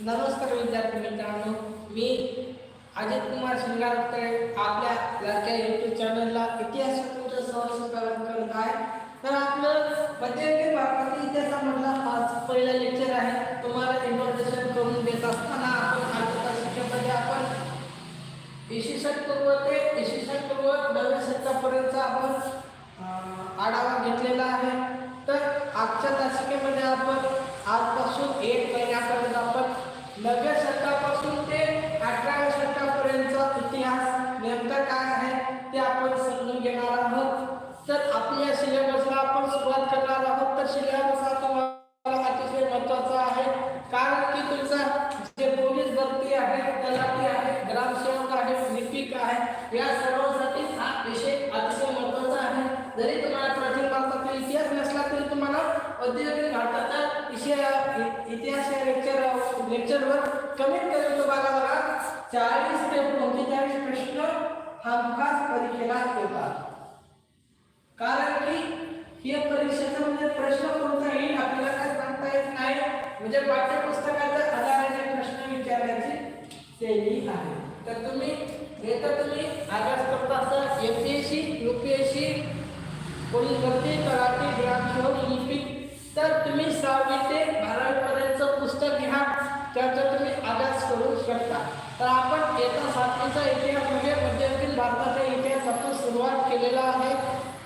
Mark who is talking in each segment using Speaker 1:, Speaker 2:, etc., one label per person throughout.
Speaker 1: नमस्कार विद्यार्थी मित्रांनो. मी अजित कुमार शिंगारकर आपल्या लाडक्या युट्यूब चॅनलला इतिहास तुमचं करत आहे. तर आपलं मध्ययुगीन भारतातील इतिहासामधला आज पहिला लेक्चर आहे. तुम्हाला इन्फॉर्मेशन करून देत असताना आपण आजच्या शिक्षणामध्ये आपण इसवी सन पूर्व ते इसवी सन पूर्व नव्या शतकापर्यंतचा आपण आढावा घेतलेला आहे. तर आजच्या तासिकेमध्ये आपण आजपासून एक महिन्यापर्यंत आपण लगेच लेक्चरवर कमेंट कमी तो बघा चाळीस ते पंचेचाळीस प्रश्न हमखास परीक्षेला येतात. कारण की हे परीक्षेचं म्हणजे प्रश्न कोणता येईल आपल्याला काय सांगता येत नाही. म्हणजे पाठ्यपुस्तकाच्या आधाराने प्रश्न विचारण्याची शैली आहे. तर तुम्ही हे तर तुम्ही अभ्यास करत असता सी युपीएससी पोलीस भरती तलाठी ग्रामसेवक यू पी तर आपण येत्या सातवीचा इतिहास म्हणजे मध्ययुगीन भारताचा इतिहासातून सुरुवात केलेला आहे.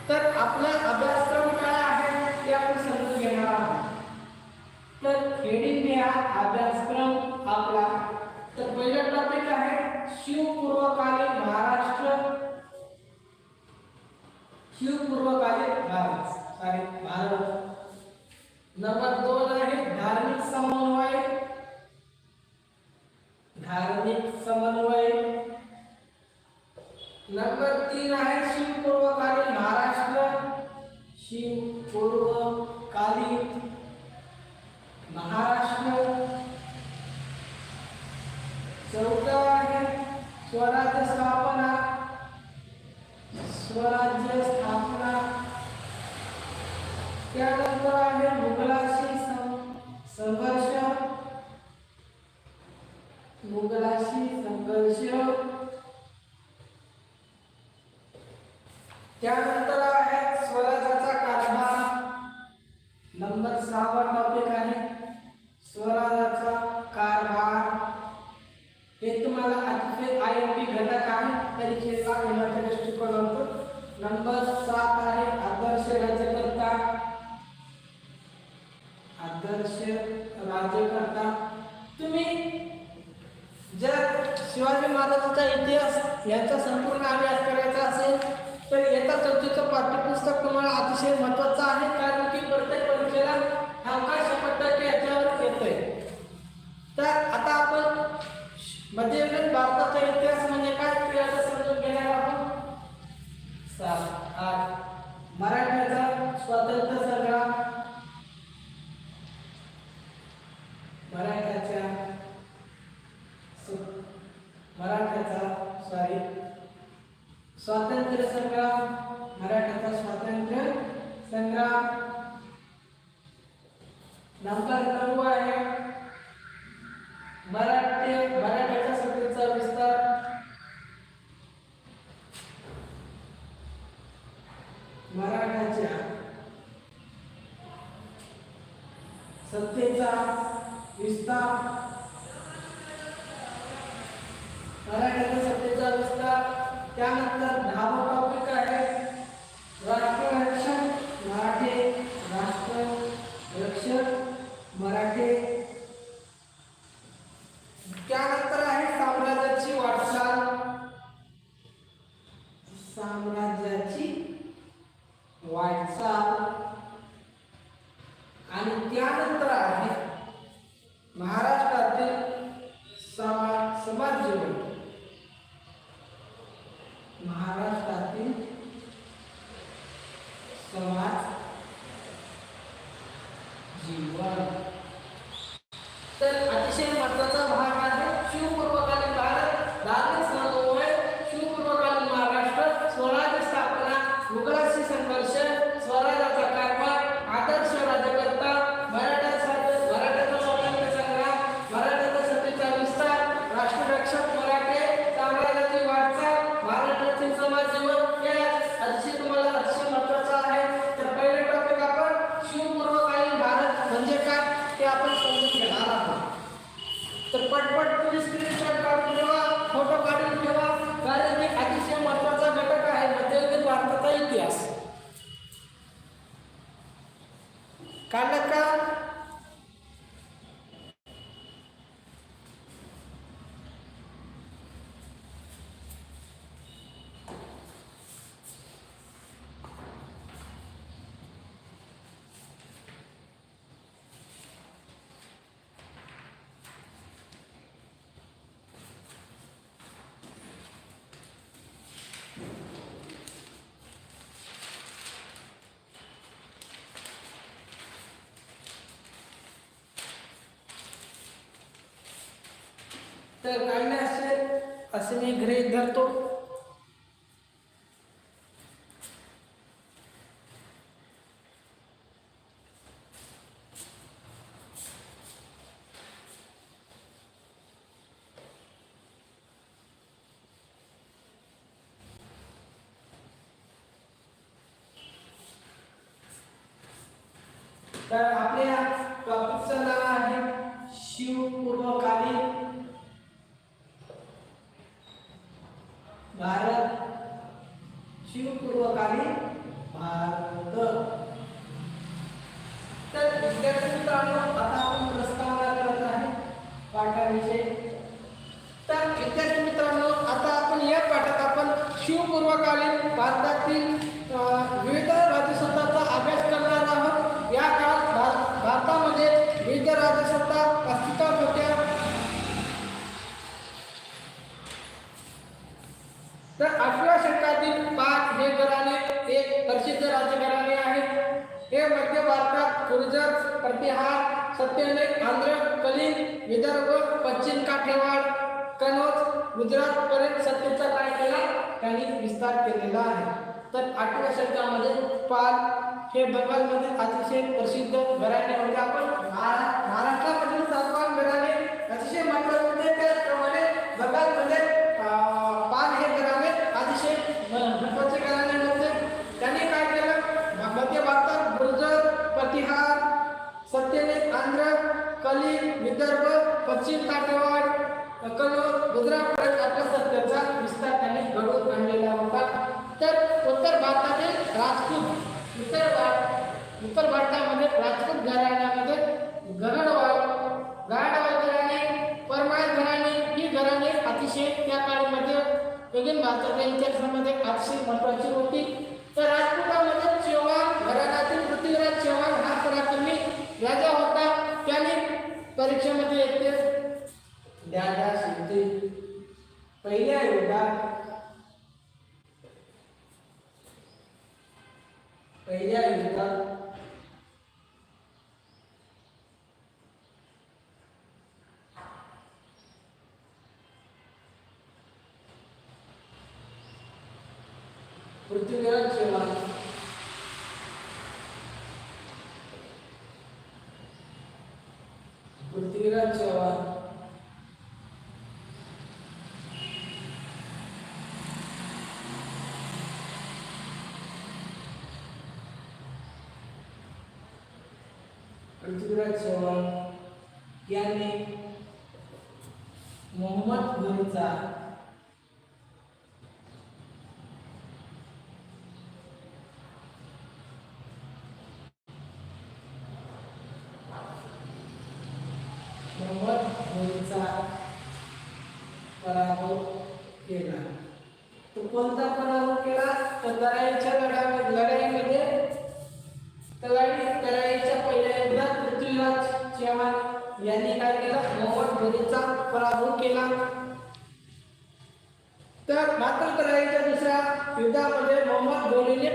Speaker 1: तर आपला अभ्यासक्रम काय आहे ते आपण समजून घेणार आहोत. तर हेडिंग घ्या अभ्यासक्रम आपला. तर पहिला टॉपिक आहे शिवपूर्वकालीन महाराष्ट्र. शिवपूर्वकालीन भारत. सॉरी भारत. नंबर दोन आहे धार्मिक समन्वय. धार्मिक समन्वय. नंबर तीन आहे शिवपूर्वकालीन महाराष्ट्र. शिवपूर्व इतिहास याचा संपूर्ण अभ्यास करायचा असेल तर येता चौथीचं पाठ्यपुस्तक तुम्हाला अतिशय महत्वाचं आहे कारण की प्रत्येक परीक्षेला हमखास शंभर याच्यावर येतोय. तर आता आपण मध्ययुगीन भारताचा इतिहास म्हणजे काय ते समजून घेणार आहोत. सात आठ. मराठ्याचा स्वातंत्र्य मराठ्याचा सॉरी स्वातंत्र्य संग्राम मराठ्याचा स्वातंत्र्य संग्राम. नंतर नऊ आहे मराठी मराठ्याच्या सत्तेचा विस्तार मराठ्याच्या सत्तेचा विस्तार मराठ्याच्या सत्तेचा विस्तार त्यानंतर दहावा टॉपिक आहे राष्ट्ररक्षण मराठे राष्ट्र रक्षण मराठे त्यानंतर आहे साम्राज्याची वाटचाल साम्राज्याची वाटचाल आणि त्यानंतर आहे महाराष्ट्रातील समाज समाज जीवन महाराष्ट्रातील समाज जीवन. तर आता महत्त्वाचा भाग आहे शिवपूर्वकालीन भारत धार्मिक समन्वय शिवपूर्वकालीन महाराष्ट्र स्वराज्य स्थापना मुघलाशी संघर्ष स्वराज्याचा कारभार आदर्श राज्यकर्ता मराठा साहित्य मराठ्याचा काढलं का तर काढणे असेल असे मी गृहित धरतो तर आपल्या टॉपिकचं नाव आहे शिवपूर्वकालीन भारत शिवपूर्वकालीन भारत तर विद्यार्थी मित्रांनो आता आपण प्रस्तावना करत आहे पाठाविषयी तर विद्यार्थी मित्रांनो आता आपण या पाठात आपण शिवपूर्वकालीन भारतातील अ, विविध राज्यसत्ताचा अभ्यास करणार आहोत या काळात भार- भारतामध्ये विविध राज्यसत्ता अस्तित्वात होत्या तर आठव्या शतकातील पाच हे घराणे एक प्रसिद्ध राजघराणे आहे हे मध्य भारतात गुर्जर प्रतिहार सत्यनेक आंध्र कलिंग विदर्भ पश्चिम काठेवाड कनोज गुजरात पर्यंत सत्तेचा काय केला त्यांनी विस्तार केलेला आहे. तर आठव्या शतकामध्ये पाल हे बंगालमध्ये अतिशय प्रसिद्ध घराणे म्हणजे आपण महाराष्ट्रामधील सातवान घराणे अतिशय महत्त्वाचे होते. त्याचप्रमाणे बंगालमध्ये कन्नौज गुजरातपर्यंत आपल्या सत्तेचा विस्तार त्यांनी घडवून आणलेला होता. तर उत्तर भारतातील राजपूत उत्तर भार उत्तर भारतामध्ये राजपूत घराण्यामध्ये गरडवाल गरडवाल घराणे परमाळ घराणे ही घराणे अतिशय त्या काळामध्ये नवीन भारताच्या इतिहासामध्ये अतिशय महत्वाची होती तर राजपुतामध्ये चव्हाण घराण्यातील पृथ्वीराज चव्हाण हा पराक्रमी राजा होता त्याने परीक्षेमध्ये येते दादा सिद्धी पहिल्या युगात पहिल्या युगात पृथ्वीराज चव्हाण पृथ्वीराज चव्हाण पृथ्वीराज चव्हाण यांनी मोहम्मद घोरीचा मोहम्मद घोरीचा पराभव केला तो कोणता पराभव केला तर लढाईच्या लढा लढाईमध्ये तलाडी लढाईच्या पहिल्या युद्धात पृथ्वीराज चव्हाण यांनी काय केलं मोहम्मद घोरीचा पराभव केला तर मात्र लढाईच्या दुसऱ्या युद्धामध्ये मोहम्मद घोरीने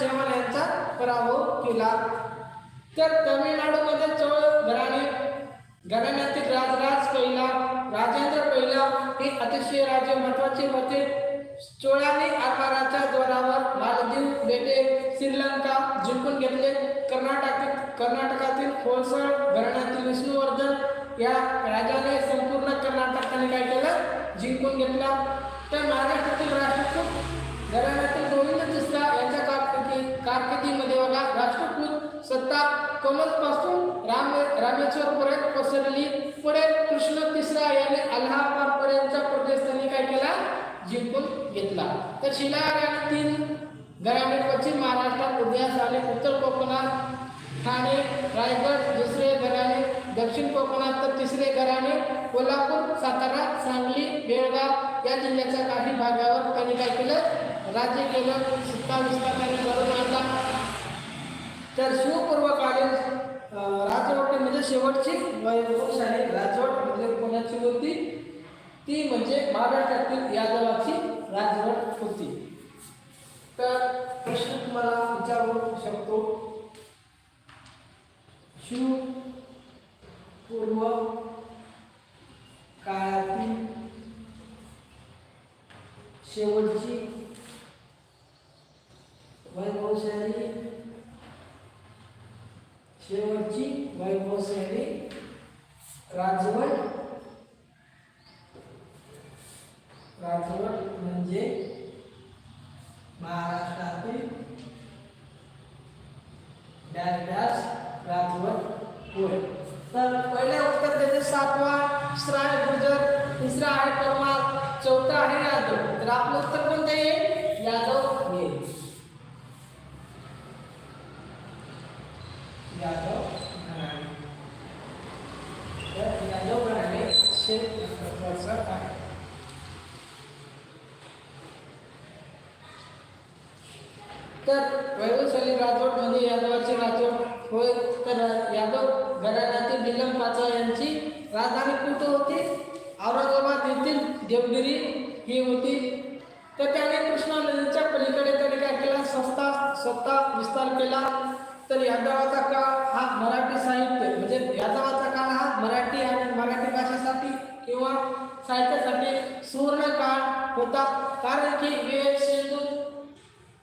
Speaker 1: पृथ्वीराज यांचा पराभव केला. तर तमिळनाडूमध्ये चोळ घराणे घराण्यातील राजराज पहिला राजेंद्र पहिला हे अतिशय राजे महत्त्वाचे होते. चोळांनी आकाराच्या द्वारावर मालदीव बेटे श्रीलंका जिंकून घेतले. कर्नाटकातील कर्नाटकातील होलसळ घराण्यातील विष्णुवर्धन या राजाने संपूर्ण कर्नाटकाने काय केलं? जिंकून घेतला. तर महाराष्ट्रातील राष्ट्रकूट घराण्यातील गोविंद कारकिर्दीमध्ये बघा राष्ट्रकूट सत्ता कमलपासून राम रामेश्वर पर्यंत पसरली. पुढे कृष्ण तिसरा याने अलाहाबाद पर्यंतचा प्रदेश त्यांनी काय केला? जिंकून घेतला. तर शिलाहार याने तीन घराणे पश्चिम महाराष्ट्रात उदयास आले उत्तर कोकणात ठाणे रायगड दुसरे घराणे दक्षिण कोकणात तर तिसरे घराणे कोल्हापूर सातारा सांगली बेळगाव या जिल्ह्याच्या काही भागावर त्यांनी काय केलं? राज्य केलं सत्ता विस्तार त्यांनी घडवून आणला तर शिवपूर्वकालीन अं, राजवट म्हणजे शेवटची वैभवशाही राजवट म्हणजे कोणाची होती? ती म्हणजे महाराष्ट्रातील यादवाची राजवट होती. तर प्रश्न तुम्हाला विचारू शकतो. शिव पूर्व काळातील शेवटची वैभवशाली. शेवटची वैभवशाली. राजवट. राजवट म्हणजे महाराष्ट्रातील डॅश डॅश राजवट होय. तर पहिल्या उत्तर त्याचे सातवा दुसरा गुर्जर तिसरा आहे परमार चौथा आहे यादव. तर आपलं उत्तर कोणतं येईल यादव येईल यादव घराणे तर यादव घराणे हे महत्वाचं आहे तर वैभवशाली राजवट म्हणजे यादवाची राजवट होय तर यादव घराण्यातील निलम पाचा यांची राजधानी कुठं होती? औरंगाबाद येथील देवगिरी ही होती. तर त्याने कृष्णा नदीच्या पलीकडे त्याने काय केला? संस्था सत्ता विस्तार केला. तर यादवाचा काळ हा मराठी साहित्य म्हणजे यादवाचा काळ हा मराठी आणि मराठी भाषेसाठी किंवा साहित्यासाठी सुवर्ण काळ होता? कारण की वेद सिंधू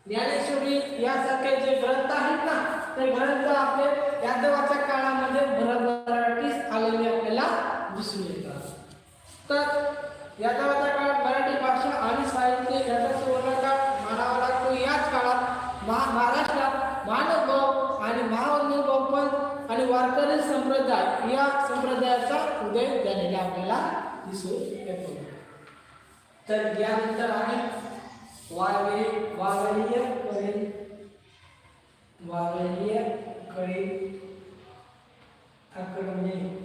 Speaker 1: ज्ञानेश्वरी यासारखे जे ग्रंथ आहेत ना ते ग्रंथ आपले यादवाच्या काळामध्ये मराठीस आलेले आपल्याला दिसून येतात. तर यादवाचा काळ मराठी भाषा आणि साहित्य याचा सुवर्णकाळ मानावा लागतो याच काळात महा महाराष्ट्रात महानुभाव आणि महानुभाव पण आणि वारकरी संप्रदाय या संप्रदायाचा उदय झालेला आपल्याला दिसून येतो. तर यानंतर आहे वावे वावलीय कळी वावलीय कळी आकडणे म्हणजे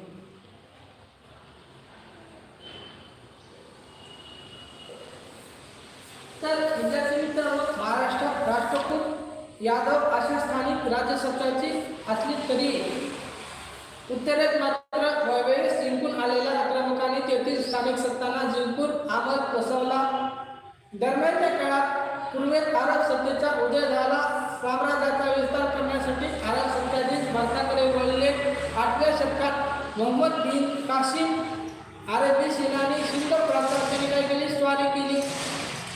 Speaker 1: तर विद्यार्थी मित्रांनो महाराष्ट्रात राष्ट्रकुल यादव अशा स्थानिक राज्यसत्ताची असली तरी उत्तरेत मात्र वैभव जिंकून आलेल्या आक्रमकांनी तेथील स्थानिक सत्तांना जिंकून आमद बसवला. दरम्यानच्या काळात पूर्वेत अरब सत्तेचा उदय झाला. साम्राज्याचा विस्तार करण्यासाठी अरब सत्ताधीश भारताकडे वळले. आठव्या शतकात मोहम्मद बिन कासिम आरबी सेनानी सिंध प्रांतात केली स्वारी केली.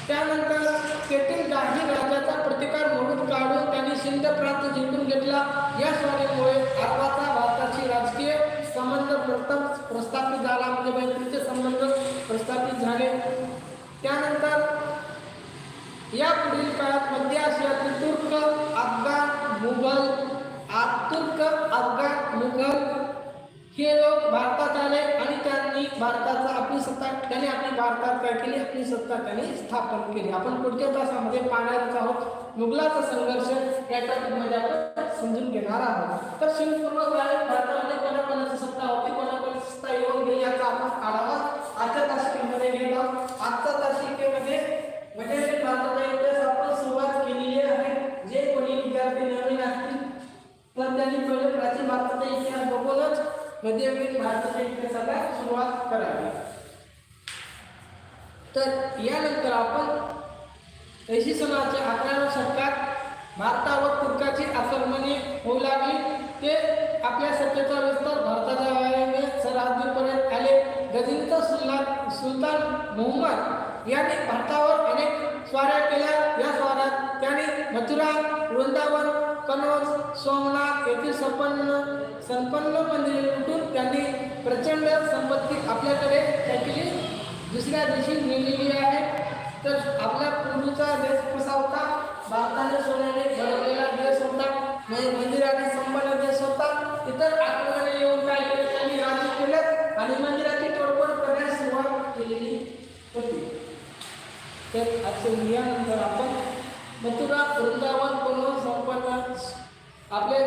Speaker 1: त्यानंतर तेथील गांधी राज्याचा प्रतिकार म्हणून काढून त्यांनी सिंध प्रांत जिंकून घेतला. या स्वारीमुळे अरबाचा आणि राजकीय संबंध प्रथम प्रस्थापित झाला म्हणजे मैत्रीचे संबंध प्रस्थापित झाले. त्यानंतर या पुढील काळात मध्य आशियातील तुर्क अफगाण मुघल तुर्क अफगाण मुघल हे लोक भारतात आले आणि त्यांनी भारताचा आपली सत्ता त्यांनी आपली भारतात काय केली? आपली सत्ता त्यांनी स्थापन केली. आपण पुढच्या तासामध्ये पाहणारच आहोत. मुघलाचा संघर्ष या टॉपिकमध्ये आपण समजून घेणार आहोत. तर शिवपूर्वक भारतामध्ये कोणाकोणाची सत्ता होती? कोणाकोणाची सत्ता येऊन गेली याचा आपण आढावा आजच्या तासिकेमध्ये घेत आहोत. आजच्या तासिकेमध्ये म्हणजे भारताचा इतिहास आपण सुरुवात केलेली आहे. जे कोणी विद्यार्थी नवीन असतील तर त्यांनी पहिले प्राचीन भारताचा इतिहास बघूनच मध्ययुगीन भारताच्या इतिहासाला सुरुवात करावी? तर यानंतर आपण ऐशी सनाच्या अकराव्या शतकात भारतावर तुर्काची आक्रमणे होऊ लागली. ते आपल्या सत्तेचा विस्तार भारताच्या वायव्य सरहद्दीपर्यंत आले. गजिंत सुलतान सुलतान मोहम्मद यांनी भारतावर अनेक स्वाऱ्या केल्या. या स्वाऱ्यात त्याने मथुरा वृंदावन कनौज सोमनाथ येथील संपन्न संपन्न मंदिरे लुटून त्यांनी प्रचंड संपत्ती आपल्याकडे त्याची दुसऱ्या दिवशी नेलेली आहे. तर आपला पूर्वीचा देश कसा होता भारताने सोन्याने घडवलेला देश होता. म्हणजे मंदिराने संपन्न देश होता. इतर आक्रमणे येऊन काय केले? त्यांनी राज्य केलं आणि मंदिराची तोडफोड करण्यास सुरुवात केलेली होती. तर आजच्या यानंतर आपण मथुरा वृंदावन बनवून संपन्न आपले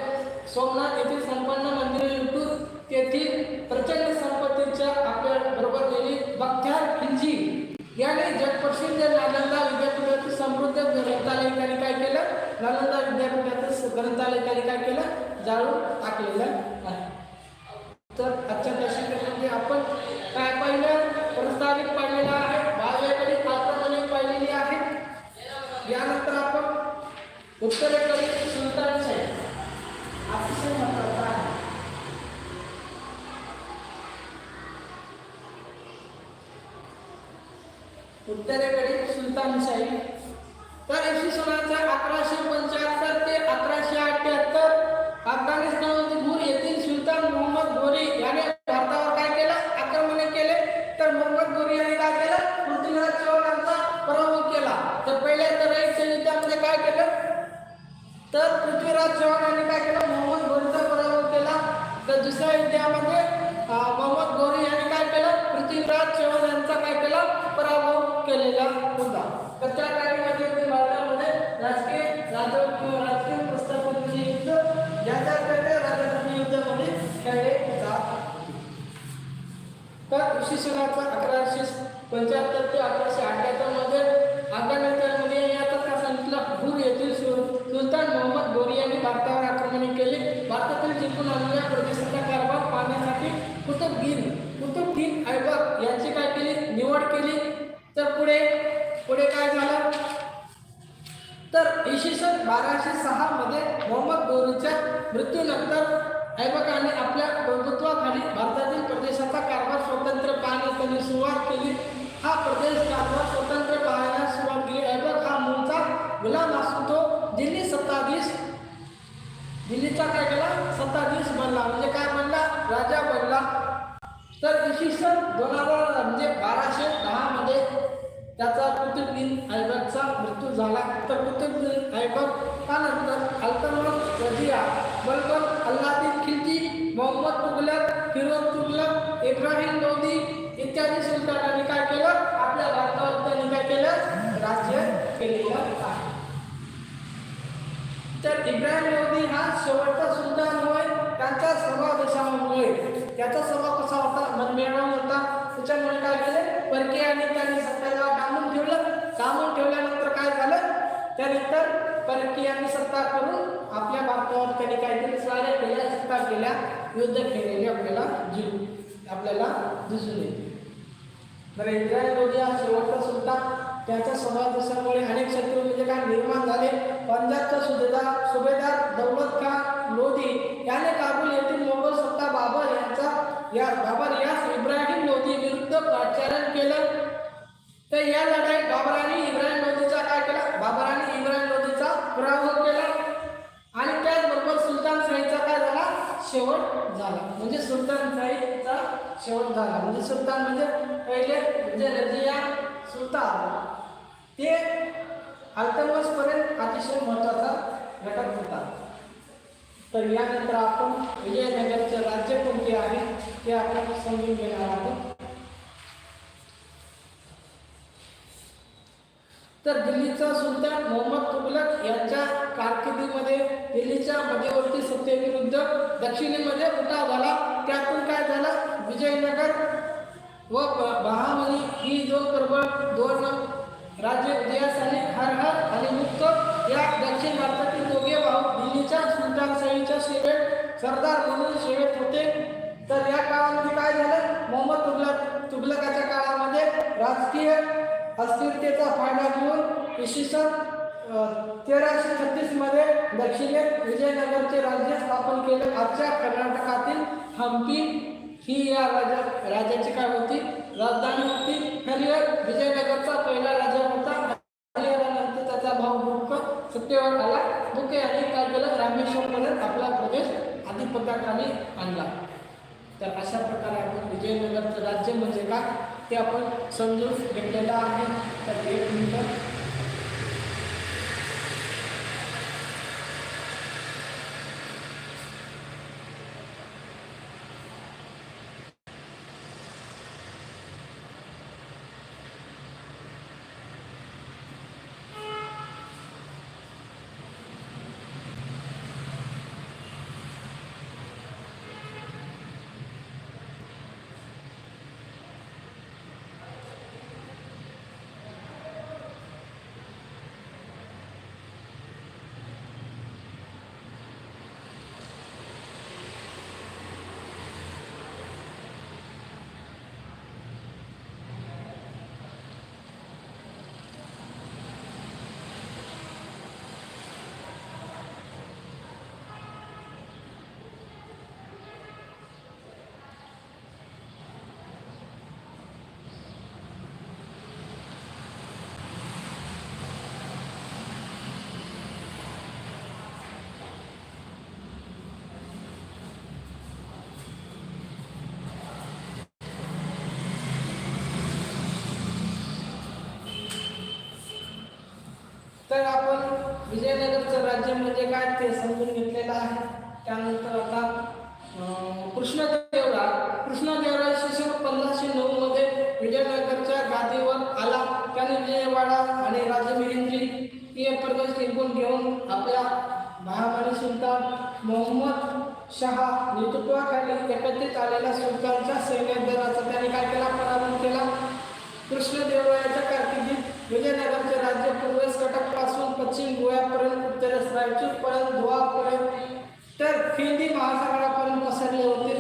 Speaker 1: सोमनाथ येथील संपन्न मंदिरे लुटून तेथील प्रचंड संपत्तीच्या आपल्या बरोबर गेली. बख्त्यार खिंजी. याने जगप्रसिद्ध नालंदा विद्यापीठातील समृद्ध ग्रंथालय त्यांनी काय केलं? नालंदा विद्यापीठातील ग्रंथालय त्यांनी काय केलं? जाळून टाकलेलं आहे. तर आजच्या दशकामध्ये म्हणजे आपण काय पाहिलं? प्रस्तावित पाहिलेलं आहे. बाहेरकडे आक्रमणे पाहिलेली आहे. यानंतर आपण उत्तरेकडे अतिशय महत्त्वाचा आहे उत्तरेकडील सुलतानशाही तर इसवी सनाच्या अकराशे पंच्याहत्तर ते अकराशे अठ्ठ्याहत्तर अफगाणिस्तान तर पृथ्वीराज चव्हाण यांनी काय केलं? मोहम्मद गोरीचा पराभव केला. तर दुसऱ्या युद्धामध्ये मोहम्मद गोरी यांनी काय केलं? पृथ्वीराज चव्हाण यांचा काय केला? पराभव केलेला होता. तर त्या काळामध्ये भारतामध्ये राजकीय राजव किंवा राजकीय प्रस्थापनेचे युद्ध. ज्याच्या त्या युद्धामध्ये खेळले जात तर इसवी सनाचा अकराशे पंच्याहत्तर ते अकराशे अठ्ठ्याहत्तरमध्ये अफगाणिस्तानमध्ये सुलतान मोहम्मद गोरी यांनी भारतावर आक्रमण केले. भारतातील जिंकून आणलेल्या प्रदेशाचा कारभार पाहण्यासाठी कुतुबगीर कुतुबगीर ऐबक यांची काय केली? निवड केली. तर पुढे पुढे काय झालं? तर इसवी सन बाराशे सहा मध्ये मोहम्मद गोरीच्या मृत्यूनंतर ऐबकाने आपल्या प्रभुत्वाखाली भारतातील प्रदेशाचा कारभार स्वतंत्र पाहण्यास त्यांनी सुरुवात केली. हा प्रदेश कारभार स्वतंत्र पाहण्यास सुरुवात केली. ऐबक हा मूळचा गुलाम असून तो दिल्लीचा काय केला? सत्ताधीश बनला. म्हणजे काय बनला? राजा बनला. तर इसवी सन दोन हजार म्हणजे बाराशे दहा मध्ये त्याचा कुतुबदीन ऐबकचा मृत्यू झाला. तर कुतुबदीन ऐबक त्यानंतर अल्तमस रजिया बलबल अल्लादीन खिलजी मोहम्मद तुगलक फिरोज तुगलक इब्राहिम लोधी इत्यादी सुलतानांनी काय केलं? आपल्या भारतावर त्यांनी काय केलं? राज्य केलेलं आहे. तर इब्राहिम लोधी हा शेवटचा सुलतान होय त्यांचा स्वभावदशामुळे त्याचा सभा कसा होता मनमिळावा होता. त्याच्यामुळे काय केले परकीय आणि त्यांनी सत्ताला डांबून ठेवलं. डांबून ठेवल्यानंतर काय झालं? त्यानंतर परकीयांनी सत्ता करून आपल्या भारतावर त्यांनी काहीतरी स्वाऱ्या केल्या सत्ता केल्या युद्ध केलेले आपल्याला जीव आपल्याला दिसून येते. बरं इब्राहिम लोधी हा शेवटचा सुलतान. त्याच्या समावेशामुळे अनेक शत्रू म्हणजे काय निर्माण झाले. पंजाबचा सुभेदार सुभेदार दौलत खान लोधी याने काबूल येथील मोगल सत्ता बाबर यांचा या बाबर यास इब्राहिम लोधी विरुद्ध प्राचारण केलं. तर या लढाईत बाबराने इब्राहिम लोधीचा काय केला? बाबराने इब्राहिम लोधीचा पराभव केला. आणि त्याचबरोबर सुलतान साईचा काय झाला? शेवट झाला. म्हणजे सुलतान साईचा शेवट झाला. म्हणजे सुलतान म्हणजे पहिले म्हणजे रजिया सुलतान. ते अल्तमस पर्यंत अतिशय महत्त्वाचा घटक होता. तर यानंतर आपण विजयनगरचे राज्य कोणते आहे ते आपण समजून घेणार आहोत. तर दिल्लीचा सुलतान मोहम्मद तुगलक यांच्या कारकिर्दीमध्ये दिल्लीच्या मध्यवर्ती सत्तेविरुद्ध दक्षिणेमध्ये उठाव झाला. त्यातून काय झालं? विजयनगर व ब- बहामनी ही जो प्रबळ दोन राज्य उदयास आणि हर हर आणि मुक्त या दक्षिण भारतातील दोघे भाऊ दिल्लीच्या सुलतानशाहीच्या सेवेत सरदार म्हणून सेवेत होते. तर या काळामध्ये काय झालं? मोहम्मद तुगलक तुगलकाच्या काळामध्ये राजकीय अस्थिरतेचा फायदा घेऊन इसवी सन तेराशे छत्तीसमध्ये दक्षिणेत विजयनगरचे राज्य स्थापन केले. आजच्या कर्नाटकातील हम्पी ही या राजा राजाची काय होती? राजधानी होती हरिहर विजयनगरचा पहिला राजा होता. हरिहरानंतर त्याचा भाऊ बुक्क सत्तेवर आला. बुके यांनी काय केलं? रामेश्वरपर्यंत आपला प्रदेश आधिपत्याखाली आणला. तर अशा प्रकारे आपण विजयनगरचं राज्य म्हणजे काय? ते आपण समजून घेतलेलं आहे. तर एक मिनिट. तर आपण विजयनगरचं राज्य म्हणजे काय ते समजून घेतलेलं आहे. त्यानंतर आता कृष्णदेवराय कृष्णदेवराय इसवी पंधराशे नऊ मध्ये विजयनगरच्या गादीवर आला. त्याने विजयवाडा आणि राजमिहिंद्री हे प्रदेश जिंकून घेऊन आपल्या महामारी सुलतान मोहम्मद शहा नेतृत्वाखाली एकत्रित आलेल्या सुलतानच्या सैन्यदलाचा त्याने काय केला? पराभव केला. कृष्णदेवरायाच्या कारकिर्दीत विजयनगरचे राज्य पूर्वेस कटकपासून पश्चिम गोव्यापर्यंत उत्तरेस रायचूरपर्यंत धुळापर्यंत तर हिंदी महासागरापर्यंत पसरले होते.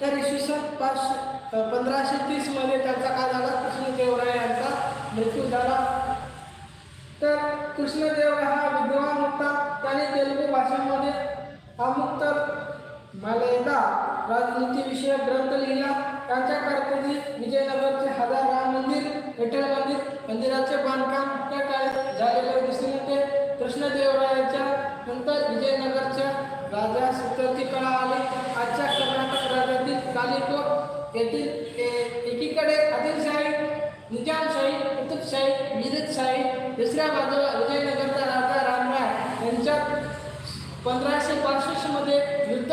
Speaker 1: तर इसवी सन पाचशे पंधराशे तीसमध्ये त्याचा काय झाला? कृष्णदेवराय यांचा मृत्यू झाला. तर कृष्णदेवराय हा विद्वान होता. त्याने तेलुगू भाषेमध्ये अमुक तर राजनीतीविषयक ग्रंथ लिहिला. त्यांच्या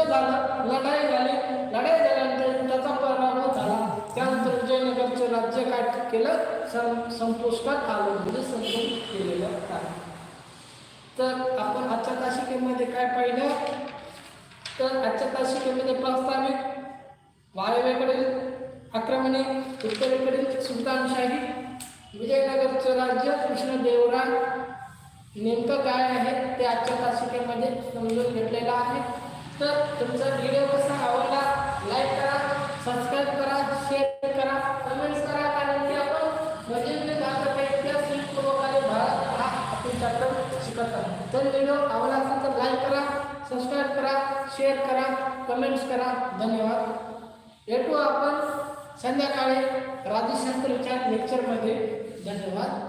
Speaker 1: झाला लढाई झाली. लढाई झाल्यानंतर त्याचा पराभव झाला. त्यानंतर विजयनगरचं राज्य काय केलं? सं संपुष्टात आलं. म्हणजे संतोष केलेलं आहे. तर आपण आजच्या तासिकेमध्ये काय पाहिलं? तर आजच्या तासिकेमध्ये प्रास्ताविक वायव्येकडील आक्रमणे उत्तरेकडील सुलतानशाही विजयनगरचं राज्य कृष्णदेवराय नेमकं काय आहे? ते आजच्या तासिकेमध्ये समजून घेतलेलं आहे. तर तुमचा व्हिडिओ कसा आवडला लाईक करा सबस्क्राईब करा शेअर करा कमेंट्स करा कारण की आपण म्हणजे भारत इतिहास पूर्वकाली भारत हा आपण चॅप्टर शिकत आहोत. तर व्हिडिओ आवडला असेल तर लाईक करा सबस्क्राईब करा शेअर करा कमेंट्स करा. धन्यवाद. भेटू आपण संध्याकाळी राज्यशास्त्राच्या लेक्चरमध्ये धन्यवाद.